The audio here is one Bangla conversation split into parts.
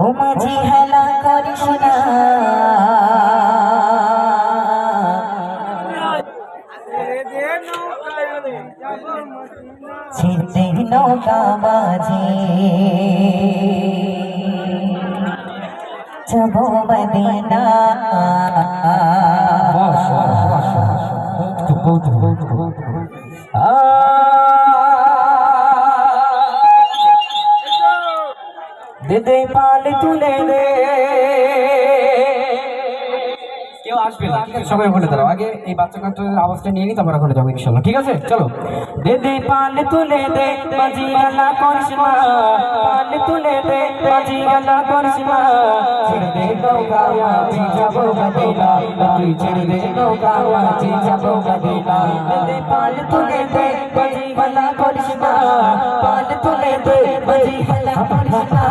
ও মাঝি হেলা করিস না ছিড়তে নৌকা বাজে। যাব মদিনা দে দে পাল তুলে দে। কেউ আসবে না। সবাই ওখানে দাঁড়াও আগে এই বাচ্চা কাচ্চাদের আওয়াজটা নিয়ে নি তারপর ওখানে যাব ইনশাল্লাহ। ঠিক আছে? চলো। দে দে পাল তুলে দে আলা করিসমা পাল তুলে দে বাজি আলা ছেড়ে দে নৌকা মাঝি যাব মদিনা। তুই ছেড়ে দে নৌকা মাঝি যাব মদিনা। দে দে পাল তুলে দে বাজি আলা পাল তুলে দে বাজি আলা করিসমা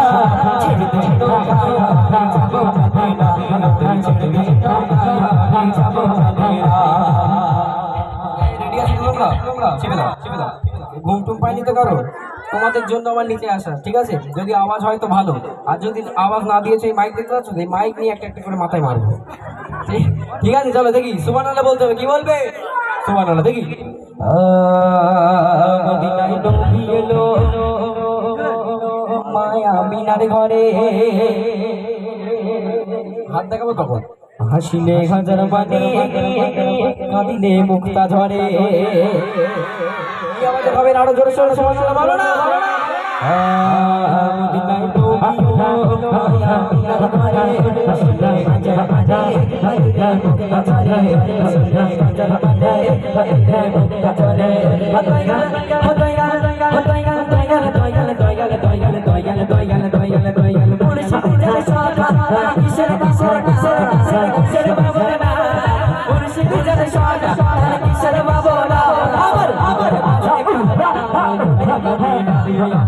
ঘুম টুম পাইনি তো কারও? তোমাদের জন্য আমার নিচে আসা, ঠিক আছে? যদি আওয়াজ হয় তো ভালো। আর যদি আওয়াজ না দিয়েছে এই মাইক দেখতে পাচ্ছ? এই মাইক নিয়ে একটা একটা করে মাথায় মারবো। ঠিক- আছে, চলো দেখি। সুবান আল্লাহ বলতে হবে। কি বলবে? সুবান আল্লাহ দেখি মদিনায় মায়া মিনার ঘরে। হাত দেখাবো তখন? হাসিলে হাজার মানে কাঁদিলে মুক্তা মদিনায় নবী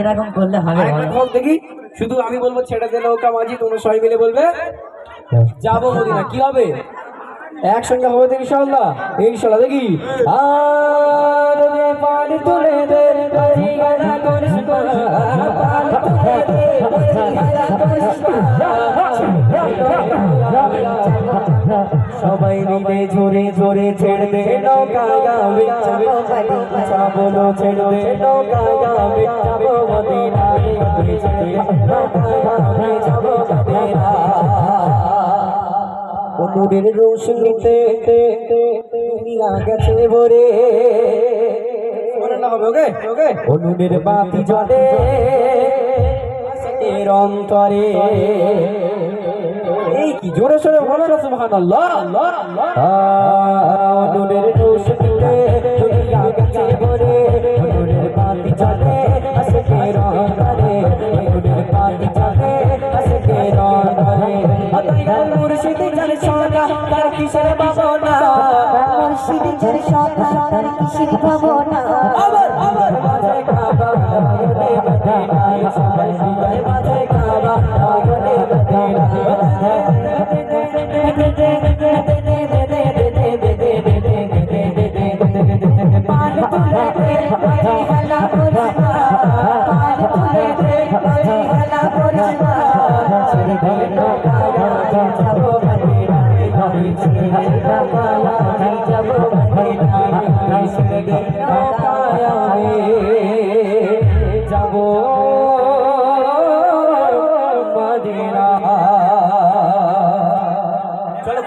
এরকম করলে হবে দেখি। শুধু আমি বলব ছেড়ে দে নৌকা মাঝি তোমরা সবাই মিলে বলবে। যাব মদিনা কি হবে? একসঙ্গে হবে তো ইনশাল্লাহ ইনশাল্লাহ দেখি। সবাই মিলে জোরে জোরে ছেড়ে দে নৌকা গাবে চাবো বলো ছেড়ে দে নৌকা গাবে চাবো রোশনিতে দুনিয়া গেছে ভরে। অনুরের বাতি জলে রন্তরে কি জোরে সোরে বলো না, সুবহানাল্লাহ? অনুরের রোশনীতে দুনিয়া গেছে সোনা তার কিসের বাবনা মুর্শিদি যার সখা তার কিসের ভাবনা?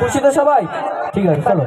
খুশি তো সবাই? ঠিক আছে চলো।